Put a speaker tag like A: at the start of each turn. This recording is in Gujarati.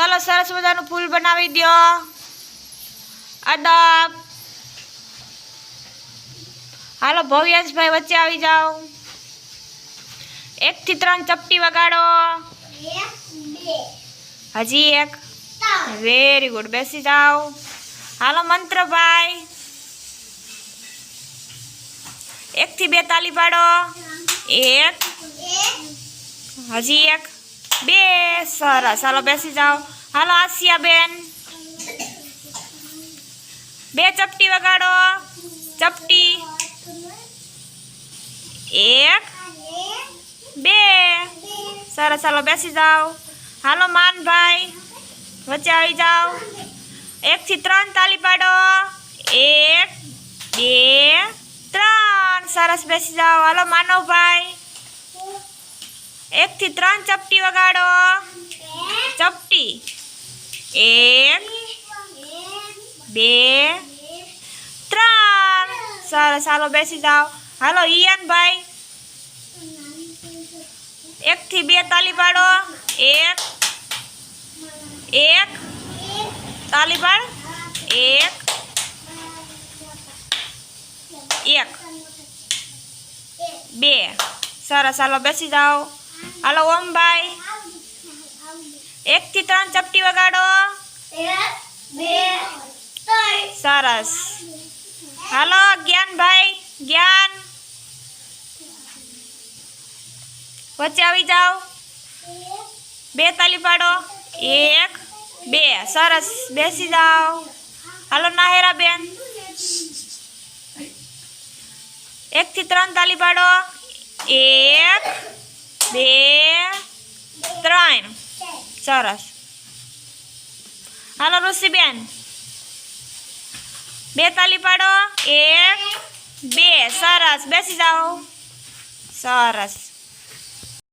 A: ચાલો સરસ મજાનું ફૂલ બનાવી દો અદબ. હાલો ભવ્યાંશભાઈ વચ્ચે આવી જાઓ. એક થી ત્રણ ચપટી વગાડો. હજી એક. વેરી ગુડ બેસી જાઓ. હાલો મંત્રભાઈ. એક થી બે તાલી પાડો. એક. હજી એક. બે સરસ હાલો બેસી જાઓ હાલો આસિયા બેન બે ચપટી વગાડો ચપટી એક બે સરસ હાલો બેસી જાઓ હાલો માનભાઈ વચ્ચે આવી જાઓ એક થી ત્રણ તાલી પાડો એક બે ત્રણ સરસ બેસી જાઓ હાલો માનવભાઈ એક થી ત્રણ ચપટી વગાડો ચપટી એક બે ત્રણ સરસ હાલો બેસી જાઓ. હાલો, ઈયાનભાઈ. એક થી બે તાલી પાડો. એક. એક. તાલી પાડ. એક. એક. બે. સરસ હાલો બેસી જાઓ. હાલો, ઓમભાઈ. એક થી ત્રણ ચપટી વગાડો સરસ હાલો, જ્ઞાનભાઈ, જ્ઞાન. વચ્ચે આવી જાઓ. બે તાલી પાડો. એક, બે. સરસ. બેસી જાઓ. હાલો, નાહેરા બેન. એક થી ત્રણ તાલી પાડો. એક, બે, ત્રણ. સરસ. હાલો, ઋષિબેન. બે તાલી પાડો. એક બે. સરસ. બેસી જાઓ. સરસ.